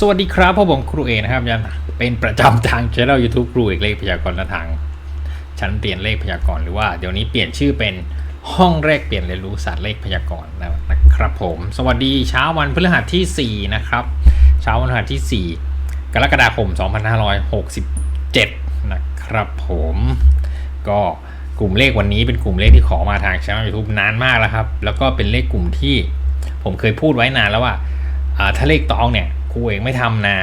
สวัสดีครับพ่อผมครูเอนะครับยังเป็นประจำทางช่องยูทูบครูเอกเลขพยากรณ์และทางชั้นเรียนเลขพยากรณ์หรือว่าเดี๋ยวนี้เปลี่ยนชื่อเป็นห้องแรกเปลี่ยนเรียนรู้ศาสตร์เลขพยากรณ์นะครับผม สวัสดีเช้าวันพฤหัสที่ 4 นะครับ เช้าวันพฤหัสที่ 4 กรกฎาคม 2567 นะครับผม ก็กลุ่มเลขวันนี้เป็นกลุ่มเลขที่ขอมาทางช่องยูทูบนานมากแล้วครับ แล้วก็เป็นเลขกลุ่มที่ผมเคยพูดไว้นานแล้วว่าถ้าเลขตองเนี่ย รูเองไม่ทำนะ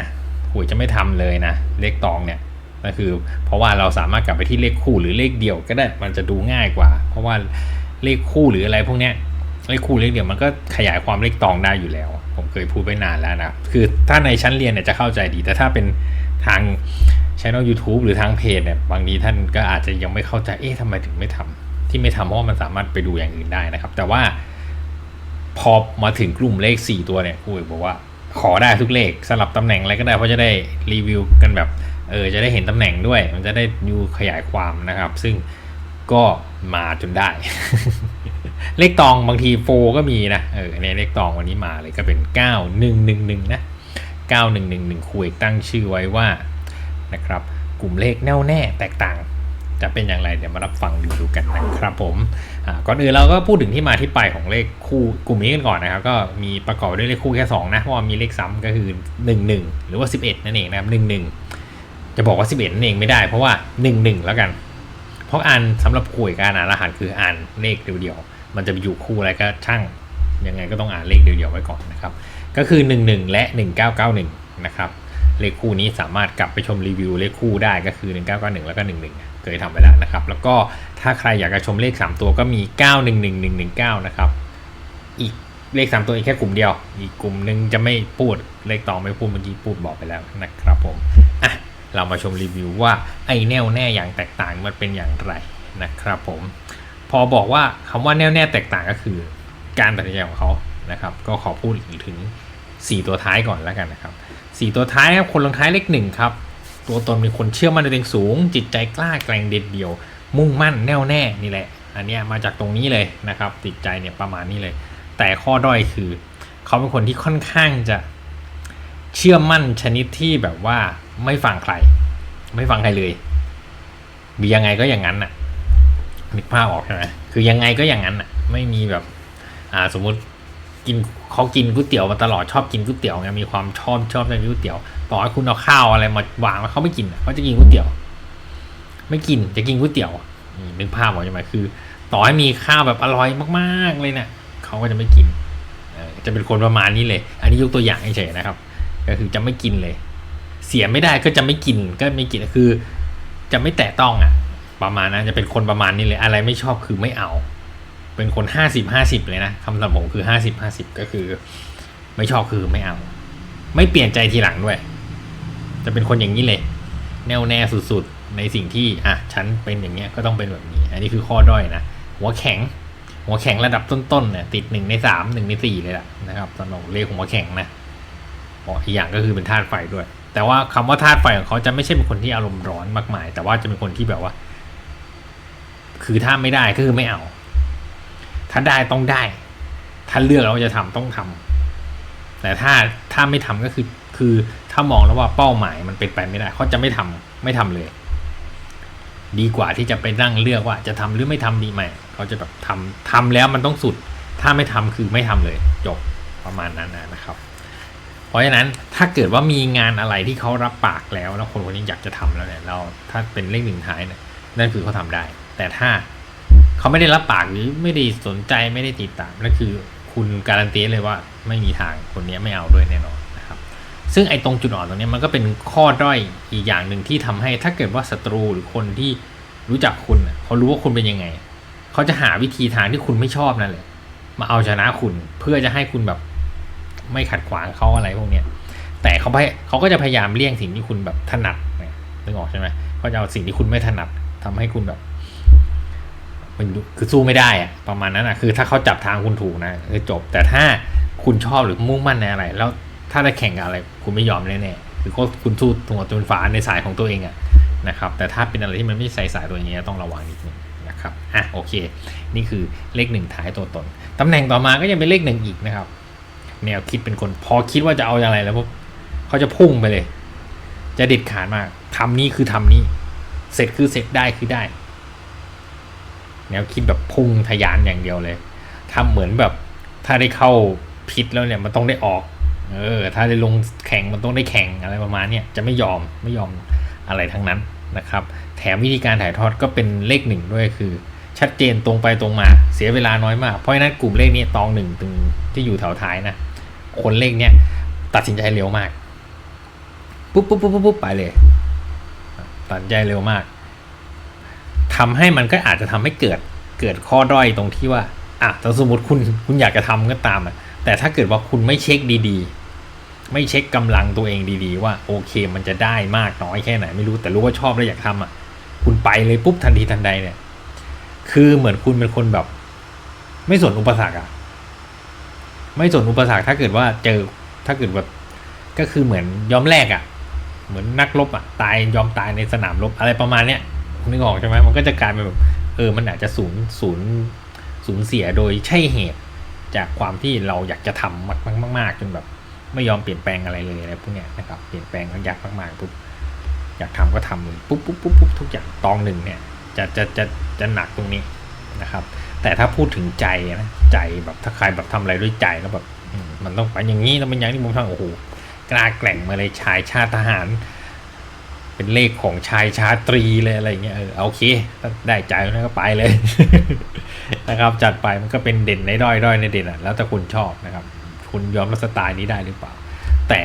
ครูจะไม่ทำเลยนะ เลขตองเนี่ยก็คือ เพราะว่าเราสามารถกลับไปที่เลขคู่หรือเลขเดี่ยวก็ได้มันจะดูง่ายกว่า เพราะว่าเลขคู่หรืออะไรพวกเนี้ยเลขคู่เลขเดี่ยวมันก็ขยายความเลขตองได้อยู่แล้ว ผมเคยพูดไว้นานแล้วนะคือถ้าในชั้นเรียนเนี่ยจะเข้าใจดี แต่ถ้าเป็นทางช่อง YouTube หรือทางเพจเนี่ยบางทีท่านก็อาจจะยังไม่เข้าใจเอ๊ะทำไมถึงไม่ทำที่ไม่ทำเพราะมันสามารถไปดูอย่างอื่นได้นะครับ แต่ว่าพอมาถึงกลุ่มเลข 4 ตัวเนี่ยครูเอกบอกว่า ขอได้ทุกเลขสลับตำแหน่งอะไรก็ได้เพราะจะได้รีวิวกันแบบเออจะได้เห็นตำแหน่งด้วย มันจะได้ดูขยายความนะครับ ซึ่งก็มาจนได้ เลขตองบางทีโฟก็มีนะเออในเลขตองวันนี้มาเลยก็เป็น 9111 นะ 9111ครูเอกตั้งชื่อไว้ว่านะครับกลุ่มเลขแน่วแน่แตกต่าง จะเป็นอย่างไรเดี๋ยวมารับฟังดูดูกันนะครับผมก่อนอื่นเราก็พูดถึงที่มาที่ไปของเลขคู่กลุ่มนี้กันก่อนนะครับ ก็มีประกอบด้วยเลขคู่แค่2นะเพราะว่ามีเลขซ้ำก็คือ 11 หรือว่า 11 นั่นเองนะครับ11 จะบอกว่า 11นั่นเองไม่ได้เพราะว่า 11 แล้วกัน เพราะอ่านสำหรับคุยการอ่านรหัสคืออ่านเลขเดียวๆมันจะไปอยู่คู่อะไรก็ช่างยังไงก็ต้องอ่านเลขเดียวๆไว้ก่อนนะครับก็คือ 11 และ 1991 นะครับเลขคู่นี้สามารถกลับไปชมรีวิวเลขคู่ได้ก็คือ 1991 แล้วก็ 11 เคยทำไปแล้วนะครับ แล้วก็ถ้าใครอยากจะชมเลข 3 ตัวก็มี 911119 นะครับ อีกเลข 3 ตัวอีกแค่กลุ่มเดียว อีกกลุ่มหนึ่งจะไม่พูดเลขต่อไม่พูดเมื่อกี้พูดบอกไปแล้วนะครับผมอะเรามาชมรีวิวว่าไอ้แน่วแน่อย่างแตกต่างมันเป็นอย่างไรนะครับผม พอบอกว่าคำว่าแน่วแน่แตกต่างก็คือ การตัดสินใจของเขานะครับ ก็ขอพูดถึง 4 ตัวท้ายก่อนแล้วกันนะครับสี่ตัวท้ายครับคนลงท้ายเลขหนึ่งครับ ตัวตนเป็นคนเชื่อมั่นในตัวเองสูง จิตใจกล้าแกร่งเด็ดเดี่ยว มุ่งมั่นแน่วแน่นี่แหละ อันนี้มาจากตรงนี้เลยนะครับ จิตใจเนี่ยประมาณนี้เลย แต่ข้อด้อยคือ เขาเป็นคนที่ค่อนข้างจะเชื่อมั่นชนิดที่แบบว่าไม่ฟังใคร ไม่ฟังใครเลยมียังไงก็อย่างนั้นน่ะนึกภาพออกใช่ไหมคือยังไงก็อย่างนั้นน่ะ ไม่มีแบบ อ่าสมมติ กินเขากินก๋วยเตี๋ยวมาตลอดชอบกินก๋วยเตี๋ยวไงมีความชอบชอบในก๋วยเตี๋ยวต่อให้คุณเอาข้าวอะไรมาวางเขาไม่กินเขาจะกินก๋วยเตี๋ยว ไม่กินจะกินก๋วยเตี๋ยวนี่นึกภาพออกใช่ไหมคือ ต่อให้มีข้าวแบบอร่อยมากๆเลยเนะี่ยเขาก็จะไม่กินจะเป็นคนประมาณนี้เลย อันนี้ยกตัวอย่างเฉยๆนะครับ ก็คือจะไม่กินเลย เสียไม่ได้ก็จะไม่กินก็ไม่กินคือ จะไม่แตะต้องอะ ประมาณนั้นจะเป็นคนประมาณนี้เลย อะไรไม่ชอบคือไม่เอา เป็นคนห้าสิบห้าสิบเลยนะคำสำหรับผมคือห้าสิบห้าสิบก็คือ ไม่ชอบคือไม่เอา ไม่เปลี่ยนใจทีหลังด้วย จะเป็นคนอย่างนี้เลย แน่วแน่สุดๆในสิ่งที่อะฉันเป็นอย่างเงี้ยก็ต้องเป็นแบบนี้ อันนี้คือข้อด้อยนะหัวแข็ง หัวแข็งระดับต้นๆเนี่ยติดหนึ่งในสามหนึ่งในสี่เลยล่ะนะครับสำหรับเลขหัวแข็งนะอีกอย่างก็คือเป็นธาตุไฟด้วย แต่ว่าคำว่าธาตุไฟของเขาจะไม่ใช่เป็นคนที่อารมณ์ร้อนมากมาย แต่ว่าจะเป็นคนที่แบบว่า คือถ้าไม่ได้ก็คือไม่เอา ถ้าได้ต้องได้ ถ้าเลือกแล้วจะทำต้องทำแต่ถ้าถ้าไม่ทำก็คือคือถ้ามองแล้วว่าเป้าหมายมันเป็นไปไม่ได้เขาจะไม่ทำไม่ทำเลย ดีกว่าที่จะไปนั่งเลือกว่าจะทำหรือไม่ทำดีไหมเขาจะแบบทำทำแล้วมันต้องสุด ถ้าไม่ทำคือไม่ทำเลยจบประมาณนั้นนะครับ เพราะฉะนั้นถ้าเกิดว่ามีงานอะไรที่เขารับปากแล้วแล้วคนคนนี้อยากจะทำแล้วเนี่ยเราถ้าเป็นเลขหนึ่งท้ายเนี่ยนั่นคือเขาทำได้ แต่ถ้า เขาไม่ได้รับปากหรือไม่ได้สนใจไม่ได้ติดตามนั่นคือคุณการันตีเลยว่าไม่มีทางคนนี้ไม่เอาด้วยแน่นอนนะครับ ซึ่งไอ้ตรงจุดอ่อนตรงนี้มันก็เป็นข้อด้อยอีกอย่างหนึ่งที่ทำให้ถ้าเกิดว่าศัตรูหรือคนที่รู้จักคุณเขารู้ว่าคุณเป็นยังไง เขาจะหาวิธีทางที่คุณไม่ชอบนั่นแหละมาเอาชนะคุณเพื่อจะให้คุณแบบไม่ขัดขวางเขาอะไรพวกเนี้ยแต่เขาพยเขาก็จะพยายามเลี่ยงสิ่งที่คุณแบบถนัดเนี่ยนึกออกใช่ไหมเขาจะเอาสิ่งที่คุณไม่ถนัดทำให้คุณแบบ มันคือสู้ไม่ได้อะประมาณนั้นอะคือถ้าเขาจับทางคุณถูกนะคือจบ แต่ถ้าคุณชอบหรือมุ่งมั่นในอะไร แล้วถ้าได้แข่งกับอะไร คุณไม่ยอมแน่ๆคือคุณสู้ตัวตัวฝาในสายของตัวเองอะนะครับ แต่ถ้าเป็นอะไรที่มันไม่ใส่สายตัวเองเนี้ยต้องระวังนิดนึงนะครับอะโอเค นี่คือเลขหนึ่งท้ายตัวตนตำแหน่งต่อมาก็ยังเป็นเลขหนึ่งอีกนะครับแนวคิดเป็นคนพอคิดว่าจะเอาอะไรแล้วพวกเขาจะพุ่งไปเลย จะเด็ดขาดมากทำนี้คือทำนี้เสร็จคือเสร็จได้คือได้ แนวคิดแบบพุ่งทะยานอย่างเดียวเลยทำเหมือนแบบถ้าได้เข้าพิษแล้วเนี่ยมันต้องได้ออก เออ ถ้าได้ลงแข่งมันต้องได้แข่งอะไรประมาณเนี้ยจะไม่ยอมไม่ยอมอะไรทั้งนั้นนะครับ แถมวิธีการถ่ายทอดก็เป็นเลขหนึ่งด้วยคือ ชัดเจนตรงไปตรงมา เสียเวลาน้อยมาก เพราะฉะนั้นกลุ่มเลขนี้ตองหนึ่งตึงที่อยู่แถวท้ายนะ คนเลขเนี้ยตัดสินใจเร็วมาก ปุ๊บปุ๊บปุ๊บปุ๊บปุ๊บไปเลย ตัดสินใจเร็วมาก ทำให้มันก็อาจจะทำให้เกิดเกิดข้อด้อยตรงที่ว่าอะถ้าสมมติคุณคุณอยากจะทำก็ตามอะแต่ถ้าเกิดว่าคุณไม่เช็คดีๆ ไม่เช็คกำลังตัวเองดีๆ ว่าโอเคมันจะได้มากน้อยแค่ไหนไม่รู้แต่รู้ว่าชอบและอยากทำอะ คุณไปเลยปุ๊บทันทีทันใดเนี่ย คือเหมือนคุณเป็นคนแบบ ไม่สนอุปสรรคอะ ไม่สนอุปสรรคถ้าเกิดว่าเจอถ้าเกิดแบบก็คือเหมือนยอมแลกอะ เหมือนนักรบอะตายยอมตายในสนามรบอะไรประมาณเนี้ย นึกออกใช่ไหมมันก็จะกลายเป็นแบบเออ มันอาจจะสูญสูญสูญเสียโดยใช่เหตุ จากความที่เราอยากจะทำมากมากมากจนแบบไม่ยอมเปลี่ยนแปลงอะไรเลยอะไรพวกเนี้ยนะครับเปลี่ยนแปลงยากมากๆปุ๊บอยากทำก็ทำเลยปุ๊บปุ๊บปุ๊บปุ๊บทุกอย่างตองหนึ่งเนี่ยจะจะจะจะหนักตรงนี้นะครับ แต่ถ้าพูดถึงใจนะใจแบบถ้าใครแบบทำอะไรด้วยใจแล้วแบบมันต้องไปอย่างนี้แล้วมันอย่างที่ผมทำโอ้โหกล้าแกร่งมาเลยชายชาติทหาร เป็นเลขของชายชาตรีเลยอะไรเงี้ยเออโอเคได้ใจแล้วก็ไปเลย นะครับ จัดไปมันก็เป็นเด่นในด้อยด้อยในเด่นอะแล้วแต่คุณชอบนะครับ คุณยอมรับสไตล์นี้ได้หรือเปล่า แต่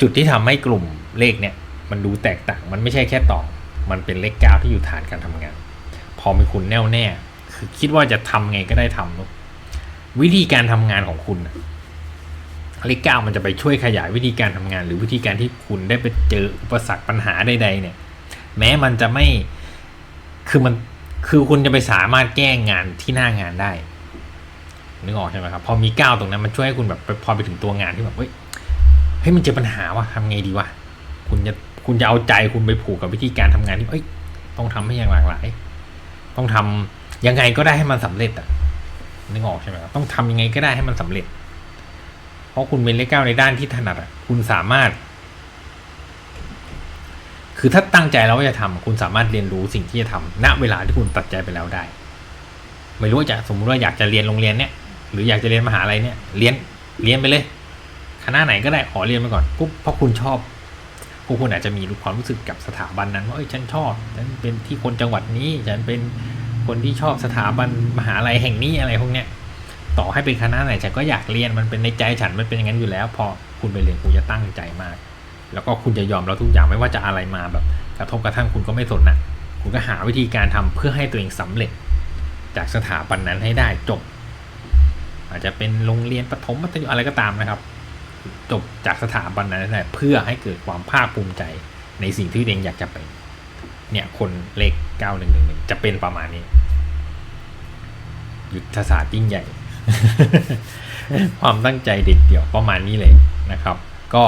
จุดที่ทำให้กลุ่มเลขเนี่ยมันดูแตกต่างมันไม่ใช่แค่ต่อ มันเป็นเลขเก้าที่อยู่ฐานการทำงาน พอมีคุณแน่วแน่ คือคิดว่าจะทำไงก็ได้ทำลูกวิธีการทำงานของคุณ เลขเก้ามันจะไปช่วยขยายวิธีการทำงาน หรือวิธีการที่คุณได้ไปเจออุปสรรคปัญหาใด ๆ เนี่ย แม้มันจะไม่คือมันคือคุณจะไปสามารถแก้งานที่หน้างานได้นึกออกใช่ไหมครับ พอมีก้าวตรงนั้นมันช่วยให้คุณแบบพอไปถึงตัวงานที่แบบเฮ้ยเฮ้ยมันเจอปัญหาวะทำไงดีวะคุณจะคุณจะเอาใจคุณไปผูกกับวิธีการทำงานที่เอ้ยต้องทำให้อย่างหลากหลาย ต้องทำยังไงก็ได้ให้มันสำเร็จอะนึกออกใช่ไหมครับต้องทำยังไงก็ได้ให้มันสำเร็จ เพราะคุณเป็นเลขเก้าในด้านที่ถนัดคุณสามารถ คือถ้าตั้งใจแล้วว่าจะทำคุณสามารถเรียนรู้สิ่งที่จะทำณเวลาที่คุณตัดใจไปแล้วได้ ไม่รู้ว่าจะสมมุติว่าอยากจะเรียนโรงเรียนเนี้ยหรืออยากจะเรียนมหาลัยเนี้ยเรียนเรียนไปเลยคณะไหนก็ได้ขอเรียนไปก่อนปุ๊บเพราะคุณชอบพวกคุณอาจจะมีความรู้สึกกับสถาบันนั้นว่าเอ้ยฉันชอบฉันเป็นที่คนจังหวัดนี้ฉันเป็นคนที่ชอบสถาบันมหาลัยแห่งนี้อะไรพวกเนี้ย ต่อให้เป็นคณะไหนฉันก็อยากเรียนมันเป็นในใจฉันมันเป็นอย่างนั้นอยู่แล้ว พอคุณไปเรียนคุณจะตั้งใจมาก แล้วก็คุณจะยอมเราทุกอย่างไม่ว่าจะอะไรมาแบบกระทบกระทั่งคุณก็ไม่สนนะคุณก็หาวิธีการทำเพื่อให้ตัวเองสำเร็จ จากสถาบันนั้นให้ได้จบ อาจจะเป็นโรงเรียนประถมมัธยมอะไรก็ตามนะครับ จบจากสถาบันนั้นได้เพื่อให้เกิดความภาคภูมิใจในสิ่งที่ตัวเองอยากจะเป็นเนี่ยคนเลขเก้าหนึ่งหนึ่งหนึ่งจะเป็นประมาณนี้ ยุทธศาสตร์ยิ่งใหญ่ ความตั้งใจเด็ดเดี่ยวประมาณนี้เลยนะครับ ก็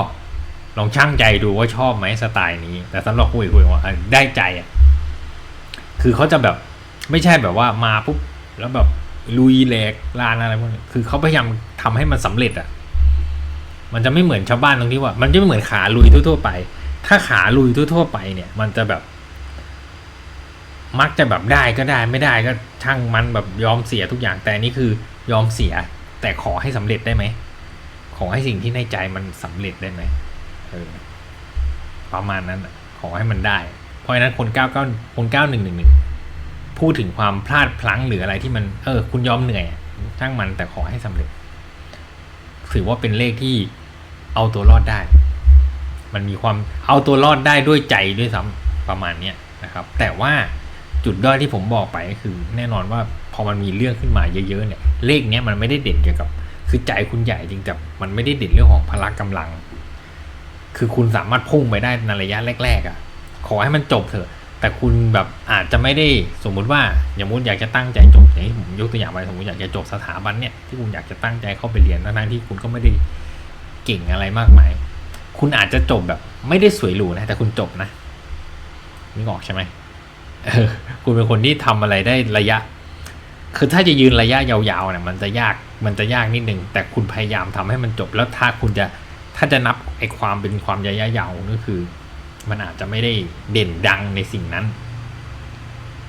ลองช่างใจดูว่าชอบไหมสไตล์นี้ แต่สำหรับคุยคุยว่าอะได้ใจอะคือเขาจะแบบไม่ใช่แบบว่ามาปุ๊บแล้วแบบลุยแหลกลานอะไรพวกนี้คือเขาพยายามทำให้มันสำเร็จอะ มันจะไม่เหมือนชาวบ้านตรงที่ว่า มันจะไม่เหมือนขาลุยทั่วๆไป ถ้าขาลุยทั่วๆไปเนี่ย มันจะแบบ มักจะแบบได้ก็ได้ไม่ได้ก็ช่างมันแบบยอมเสียทุกอย่างแต่นี่คือ ยอมเสีย แต่ขอให้สำเร็จได้ไหม ขอให้สิ่งที่ในใจมันสำเร็จได้ไหมเออประมาณนั้นขอให้มันได้ เพราะฉะนั้นคนเก้าเก้าคนเก้าหนึ่งหนึ่งหนึ่งพูดถึงความพลาดพลั้งหรืออะไรที่มันเออ คุณยอมเหนื่อยช่างมันแต่ขอให้สำเร็จ ถือว่าเป็นเลขที่เอาตัวรอดได้ มันมีความเอาตัวรอดได้ด้วยใจด้วยซ้ำประมาณเนี้ยนะครับ แต่ว่าจุดด้อยที่ผมบอกไปก็คือ แน่นอนว่า พอมันมีเรื่องขึ้นมาเยอะๆเนี่ยเลขเนี้ยมันไม่ได้เด่นเกี่ยวกับ คือใจคุณใหญ่จริงแต่มันไม่ได้เด่นเรื่องของพละกำลัง คือคุณสามารถพุ่งไปได้ในระยะแรกๆอะ่ะ ขอให้มันจบเถอะ แต่คุณแบบอาจจะไม่ได้สมมุติว่าอย่างมุติอยากจะตั้งใจจบอย่างที่ผมยกตัวอย่างไปสมมติอยากจะจบสถาบันเนี่ยที่คุณอยากจะตั้งใจเข้าไปเรียนทั้งที่คุณก็ไม่ได้เก่งอะไรมากมาย คุณอาจจะจบแบบไม่ได้สวยหรูนะแต่คุณจบนะนึกออกใช่ไหมเออคุณเป็นคนที่ทำอะไรได้ระยะ คือถ้าจะยืนระยะยาวๆเนี่ยมันจะยากมันจะยากนิดนึง แต่คุณพยายามทำให้มันจบแล้วถ้าคุณจะถ้าจะนับไอ้ความเป็นความระยะยาวก็คือ มันอาจจะไม่ได้เด่นดังในสิ่งนั้น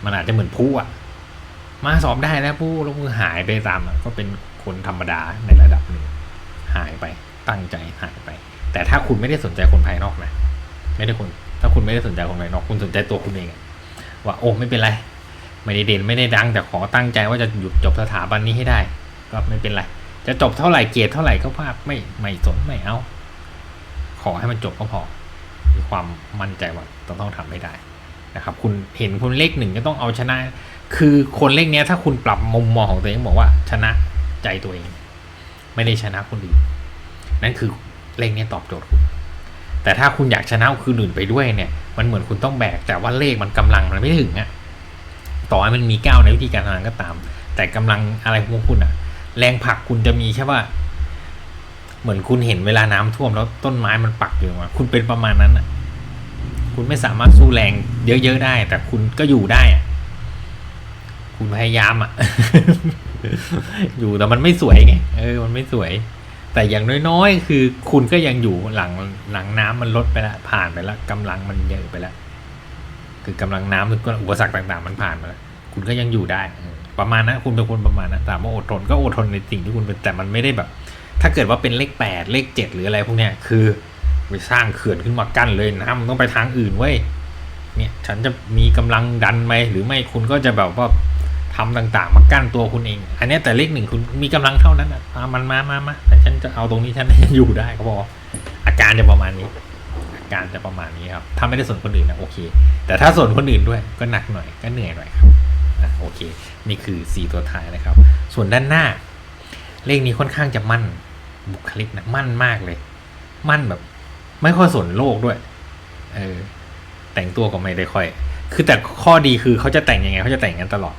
มันอาจจะเหมือนผู้อะมาสอบได้แล้วผู้แล้วมือหายไปตามก็เป็นคนธรรมดาในระดับหนึ่งหายไปตั้งใจหายไป แต่ถ้าคุณไม่ได้สนใจคนภายนอกนะไม่ได้คน ถ้าคุณไม่ได้สนใจคนภายนอก คุณสนใจตัวคุณเองว่าโอ้ไม่เป็นไร ไม่ได้เด่นไม่ได้ดังแต่ขอตั้งใจว่าจะหยุดจบสถาบันนี้ให้ได้ ก็ไม่เป็นไร จะจบเท่าไหร่เกียรดเท่าไหร่ก็ภาพไม่ไม่สนไม่เอา ขอให้มันจบก็พอ มีความมั่นใจว่าต้องต้องทำให้ได้นะครับ คุณเห็นคุณเลขหนึ่งก็ต้องเอาชนะ คือคนเลขเนี้ยถ้าคุณปรับมุมมองของตัวเองบอกว่า ชนะใจตัวเอง ไม่ได้ชนะคนอื่นนั่นคือเลขเนี้ยตอบโจทย์คุณแต่ถ้าคุณอยากชนะคืออื่นไปด้วยเนี่ย มันเหมือนคุณต้องแบกแต่ว่าเลขมันกำลังมันไม่ถึงอะ ต่อให้มันมีก้าวในวิธีการทำงานก็ตาม แต่กำลังอะไรของคุณอะแรงผลักคุณจะมีแค่ว่าเหมือนคุณเห็นเวลาน้ำท่วมแล้วต้นไม้มันปักอยู่มาคุณเป็นประมาณนั้นอะคุณไม่สามารถสู้แรงเยอะๆได้ แต่คุณก็อยู่ได้อะคุณพยายามอะอยู่แต่มันไม่สวยไงเออ มันไม่สวย แต่อย่างน้อยๆ คือคุณก็ยังอยู่หลังหลังน้ำมันลดไปล้วผ่านไปล้วกำลังมันเยอะไปล้ว คือกำลังน้ำหรืออุปสรรคต่าง ๆ มันผ่านมาแล้วคุณก็ยังอยู่ได้ ประมาณนั้นคุณเป็นคนประมาณนั้นแต่ว่าอดทนก็อดทนในสิ่งที่คุณเป็นแต่มันไม่ได้แบบ ถ้าเกิดว่าเป็นเลขแปดเลขเจ็ดหรืออะไรพวกเนี้ยคือไปสร้างเขื่อนขึ้นมากั้นเลยนะมันต้องไปทางอื่นเว้ยเนี่ยฉันจะมีกำลังดันไหมหรือไม่คุณก็จะแบบว่าทำต่างๆ มากั้นตัวคุณเอง อันนี้แต่เลขหนึ่งคุณมีกำลังเท่านั้นอะมันมามามาแต่ฉันจะเอาตรงนี้ฉันอยู่ได้เขาบอกอาการจะประมาณนี้ การจะประมาณนี้ครับ ถ้าไม่ได้ส่วนคนอื่นนะโอเค แต่ถ้าส่วนคนอื่นด้วยก็หนักหน่อยก็เหนื่อยหน่อยครับอะโอเค นี่คือสี่ตัวท้ายนะครับ ส่วนด้านหน้า เลขนี้ค่อนข้างจะมั่นบุคลิกนะมั่นมากเลย มั่นแบบ ไม่ค่อยสนโลกด้วยเออแต่งตัวก็ไม่ได้ค่อย คือแต่ข้อดีคือเขาจะแต่งยังไงเขาจะแต่งกันตลอด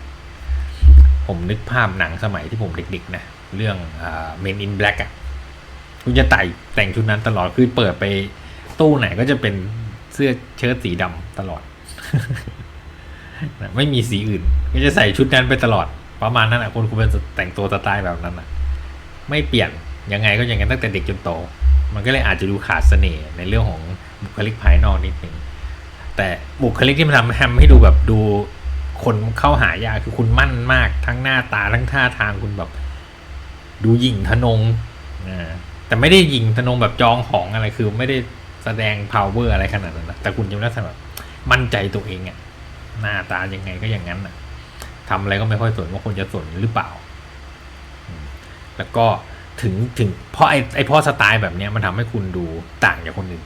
ผมนึกภาพหนังสมัยที่ผมเด็กๆนะเรื่อง Men in Black อะคุณจะแต่งแต่งชุดนั้นตลอดคือเปิดไป ตู้ไหนก็จะเป็นเสื้อเชิ้ตสีดำตลอด ไม่มีสีอื่น ก็จะใส่ชุดนั้นไปตลอด ประมาณนั้นอะคนคุณเป็นแต่งตัวสไตล์แบบนั้นอะ ไม่เปลี่ยนยังไงก็อย่างนั้นตั้งแต่เด็กจนโต มันก็เลยอาจจะดูขาดเสน่ห์ในเรื่องของบุคลิกภายนอกนิดนึงแต่บุคลิกที่มันทำทำให้ดูแบบดูคนเข้าหายากคือคุณมั่นมาก ทั้งหน้าตาทั้งท่าทางคุณแบบ ดูหยิ่งทะนงอ่าแต่ไม่ได้หยิ่งทะนงแบบจองของอะไรคือไม่ได้ แสดง power อะไรขนาดนั้นนะแต่คุณจะลักษณะแบบมั่นใจตัวเองอะหน้าตายังไงก็อย่างนั้นอะทำอะไรก็ไม่ค่อยสนว่าคนจะสนหรือเปล่า แล้วก็ถึงถึงเพราะไอ้ไอ้พ่อสไตล์แบบเนี้ยมันทำให้คุณดูต่างจากคนอื่น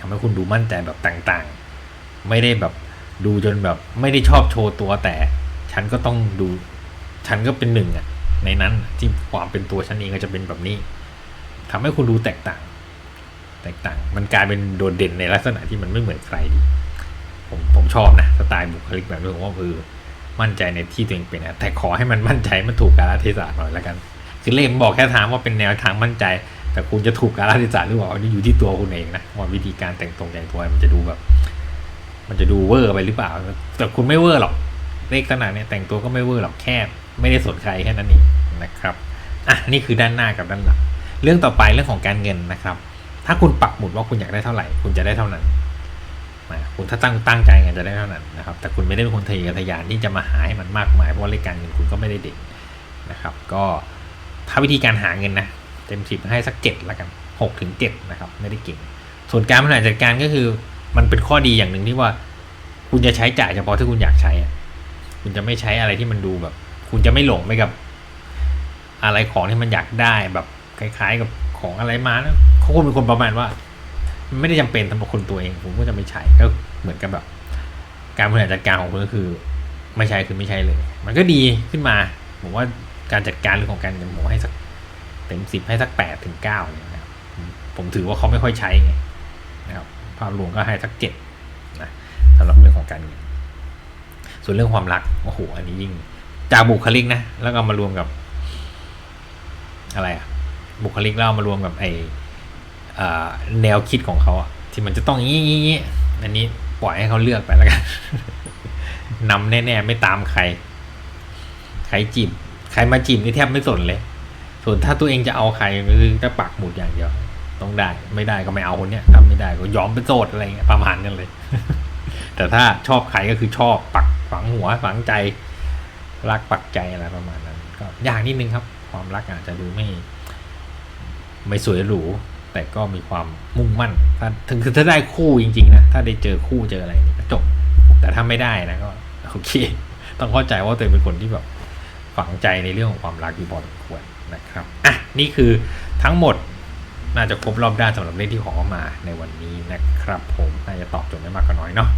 ทำให้คุณดูมั่นใจแบบต่างๆ ไม่ได้แบบดูจนแบบไม่ได้ชอบโชว์ตัวแต่ ฉันก็ต้องดู ฉันก็เป็นหนึ่งอะในนั้นที่ความเป็นตัวฉันเองก็จะเป็นแบบนี้ทำให้คุณดูแตกต่าง แตกต่าง มันกลายเป็นโดดเด่นในลักษณะที่มันไม่เหมือนใครดี ผมผมชอบนะสไตล์บุคลิกแบบนี้ผมว่าคือมั่นใจในที่ตัวเองเป็นนะแต่ขอให้มันมั่นใจมันถูกกาลเทศะหน่อยล้วกัน คือเล่มบอกแค่ถามว่าเป็นแนวทางมั่นใจ แต่คุณจะถูกกาลเทศะหรือเปล่าอันนี้อยู่ที่ตัวคุณเองนะว่าวิธีการแต่งตรงแต่งตัวมันจะดูแบบ มันจะดูเวอร์ไปหรือเปล่า แต่คุณไม่เวอร์หรอกเลขขนาดนี้แต่งตัวก็ไม่เวอร์หรอกแค่ไม่ได้สนใครแค่นั้นเองนะครับอะนี่คือด้านหน้ากับด้านหลังเรื่องต่อไปเรื่องของการเงินนะครับ ถ้าคุณปักหมุดว่าคุณอยากได้เท่าไหร่ คุณจะได้เท่านั้นนะคุณถ้าตั้งตั้งใจไงจะได้เท่านั้นนะครับ แต่คุณไม่ได้เป็นคนทะเยอทะยานที่จะมาหาให้มันมากมายเพราะเลขการเงินคุณก็ไม่ได้เด็กนะครับ ก็ถ้าวิธีการหาเงินนะเต็มสิบให้สักเจ็ดละกันหกถึงเจ็ดนะครับ ไม่ได้เก่ง ส่วนการบริหารจัดการก็คือมันเป็นข้อดีอย่างหนึ่งที่ว่า คุณจะใช้จ่ายเฉพาะที่คุณอยากใช้ คุณจะไม่ใช้อะไรที่มันดูแบบ คุณจะไม่หลงไปกับ อะไรของที่มันอยากได้แบบคล้าย ๆ กับ ของอะไรมานะเขาคงเป็นคนประมาณว่า ไม่ได้จำเป็นสำหรับคนตัวเอง ผมก็จะไม่ใช้ก็เหมือนกับแบบ การบริหารจัดการของคุณก็คือ ไม่ใช้คือไม่ใช้เลย มันก็ดีขึ้นมา ผมว่าการจัดการเรื่องของการเงินผมให้สักเต็มสิบให้สักแปดถึงเก้าเลยนะครับผมถือว่าเขาไม่ค่อยใช้ไงนะครับภาพรวมก็ให้สักเจ็ดนะสำหรับเรื่องของการเงินส่วนเรื่องความรักโอ้โหอันนี้ยิ่งจากบุคลิกนะ แล้วก็มารวมกับ อะไรอะ บุคลิกเล่ามารวมกับไอแนวคิดของเขาที่มันจะต้องงี้งี้งี้อันนี้ปล่อยให้เขาเลือกไปแล้วกันนำแน่ๆไม่ตามใคร ใครจีบใครมาจีบนี่แทบไม่สนเลย ส่วนถ้าตัวเองจะเอาใครคือจะปักหมุดอย่างเดียว ต้องได้ ไม่ได้ก็ไม่เอาคนเนี้ยถ้าไม่ได้ก็ยอมเป็นโสดอะไรเงี้ยประมาณนั้นเลย แต่ถ้าชอบใครก็คือชอบปักฝังหัวฝังใจรักปักใจอะไรประมาณนั้น ก็ยากนิดนึงครับ ความรักอาจจะดูไม่ ไม่สวยหรู แต่ก็มีความมุ่งมั่น ถ้าถึงถ้าได้คู่จริงๆนะ ถ้าได้เจอคู่เจออะไรนี่ก็จบ แต่ถ้าไม่ได้นะก็โอเค ต้องเข้าใจว่าตัวเองเป็นคนที่แบบฝังใจในเรื่องของความรักอยู่พอสมควรนะครับ อะ นี่คือทั้งหมดน่าจะครบรอบด้านสำหรับเลขที่ขอมาในวันนี้นะครับ ผม น่าจะตอบโจทย์ไม่มากก็น้อยเนาะ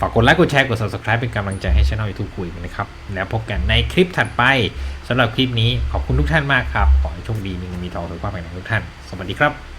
ฝากกดไลค์กดแชร์กด subscribe เป็นกำลังใจให้ช่องยูทูบคุยนนะครับ แล้วพบกันในคลิปถัดไปสำหรับคลิปนี้ขอบคุณทุกท่านมากครับ ขอให้โชคดีมีเงินมีทองสุขภาพแข็งแรงทุกท่าน สวัสดีครับ